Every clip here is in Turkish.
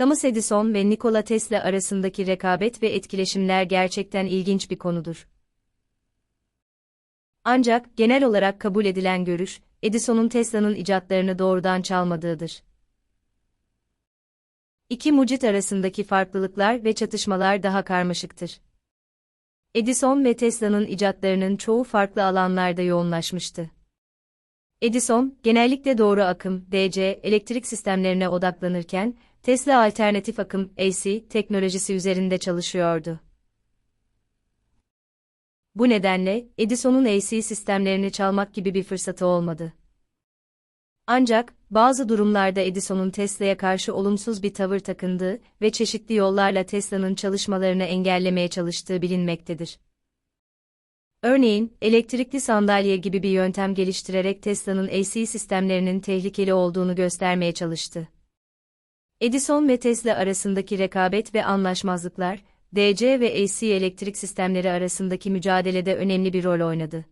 Thomas Edison ve Nikola Tesla arasındaki rekabet ve etkileşimler gerçekten ilginç bir konudur. Ancak genel olarak kabul edilen görüş, Edison'un Tesla'nın icatlarını doğrudan çalmadığıdır. İki mucit arasındaki farklılıklar ve çatışmalar daha karmaşıktır. Edison ve Tesla'nın icatlarının çoğu farklı alanlarda yoğunlaşmıştı. Edison, genellikle doğru akım, DC, elektrik sistemlerine odaklanırken, Tesla alternatif akım, AC, teknolojisi üzerinde çalışıyordu. Bu nedenle, Edison'un AC sistemlerini çalmak gibi bir fırsatı olmadı. Ancak, bazı durumlarda Edison'un Tesla'ya karşı olumsuz bir tavır takındığı ve çeşitli yollarla Tesla'nın çalışmalarını engellemeye çalıştığı bilinmektedir. Örneğin, elektrikli sandalye gibi bir yöntem geliştirerek Tesla'nın AC sistemlerinin tehlikeli olduğunu göstermeye çalıştı. Edison ve Tesla arasındaki rekabet ve anlaşmazlıklar, DC ve AC elektrik sistemleri arasındaki mücadelede önemli bir rol oynadı.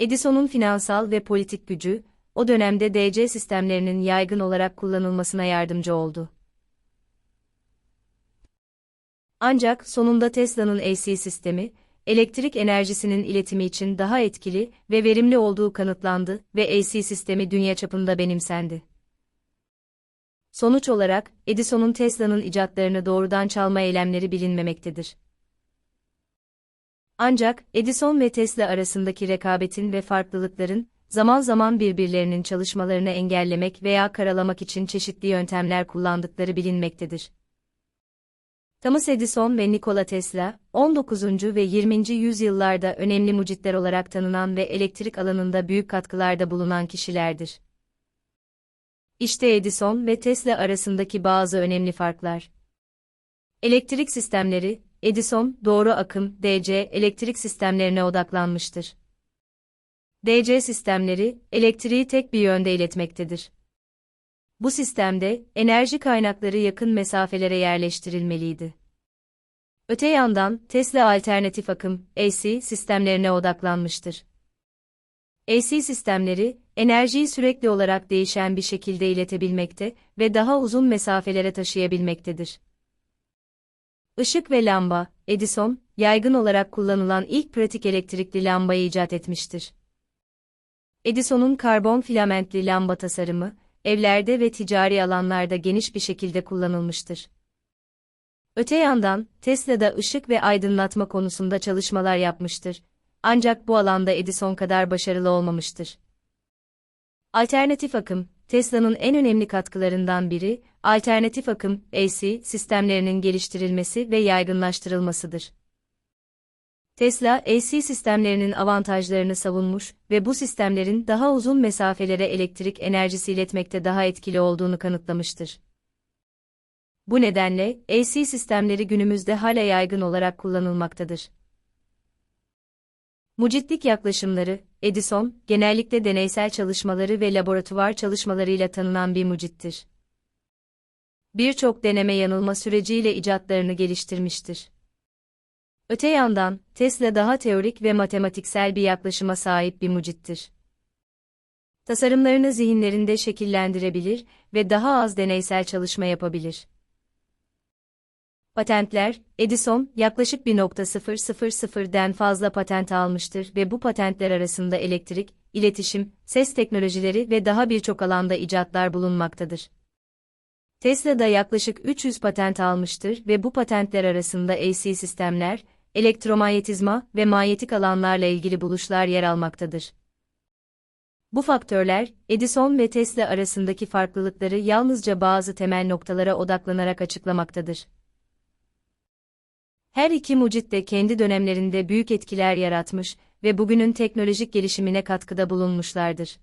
Edison'un finansal ve politik gücü, o dönemde DC sistemlerinin yaygın olarak kullanılmasına yardımcı oldu. Ancak sonunda Tesla'nın AC sistemi, elektrik enerjisinin iletimi için daha etkili ve verimli olduğu kanıtlandı ve AC sistemi dünya çapında benimsendi. Sonuç olarak, Edison'un Tesla'nın icatlarını doğrudan çalma eylemleri bilinmemektedir. Ancak, Edison ve Tesla arasındaki rekabetin ve farklılıkların, zaman zaman birbirlerinin çalışmalarını engellemek veya karalamak için çeşitli yöntemler kullandıkları bilinmektedir. Thomas Edison ve Nikola Tesla, 19. ve 20. yüzyıllarda önemli mucitler olarak tanınan ve elektrik alanında büyük katkılarda bulunan kişilerdir. İşte Edison ve Tesla arasındaki bazı önemli farklar. Elektrik sistemleri, Edison, doğru akım, DC, elektrik sistemlerine odaklanmıştır. DC sistemleri, elektriği tek bir yönde iletmektedir. Bu sistemde, enerji kaynakları yakın mesafelere yerleştirilmeliydi. Öte yandan, Tesla alternatif akım, AC, sistemlerine odaklanmıştır. AC sistemleri, enerjiyi sürekli olarak değişen bir şekilde iletebilmekte ve daha uzun mesafelere taşıyabilmektedir. Işık ve lamba, Edison, yaygın olarak kullanılan ilk pratik elektrikli lambayı icat etmiştir. Edison'un karbon filamentli lamba tasarımı, evlerde ve ticari alanlarda geniş bir şekilde kullanılmıştır. Öte yandan, Tesla da ışık ve aydınlatma konusunda çalışmalar yapmıştır. Ancak bu alanda Edison kadar başarılı olmamıştır. Alternatif akım, Tesla'nın en önemli katkılarından biri, alternatif akım, AC, sistemlerinin geliştirilmesi ve yaygınlaştırılmasıdır. Tesla, AC sistemlerinin avantajlarını savunmuş ve bu sistemlerin daha uzun mesafelere elektrik enerjisi iletmekte daha etkili olduğunu kanıtlamıştır. Bu nedenle, AC sistemleri günümüzde hala yaygın olarak kullanılmaktadır. Mucitlik yaklaşımları, Edison, genellikle deneysel çalışmaları ve laboratuvar çalışmalarıyla tanınan bir mucittir. Birçok deneme yanılma süreciyle icatlarını geliştirmiştir. Öte yandan, Tesla daha teorik ve matematiksel bir yaklaşıma sahip bir mucittir. Tasarımlarını zihinlerinde şekillendirebilir ve daha az deneysel çalışma yapabilir. Patentler, Edison, yaklaşık 1.000'den fazla patent almıştır ve bu patentler arasında elektrik, iletişim, ses teknolojileri ve daha birçok alanda icatlar bulunmaktadır. Tesla da yaklaşık 300 patent almıştır ve bu patentler arasında AC sistemler, elektromanyetizma ve manyetik alanlarla ilgili buluşlar yer almaktadır. Bu faktörler, Edison ve Tesla arasındaki farklılıkları yalnızca bazı temel noktalara odaklanarak açıklamaktadır. Her iki mucit de kendi dönemlerinde büyük etkiler yaratmış ve bugünün teknolojik gelişimine katkıda bulunmuşlardır.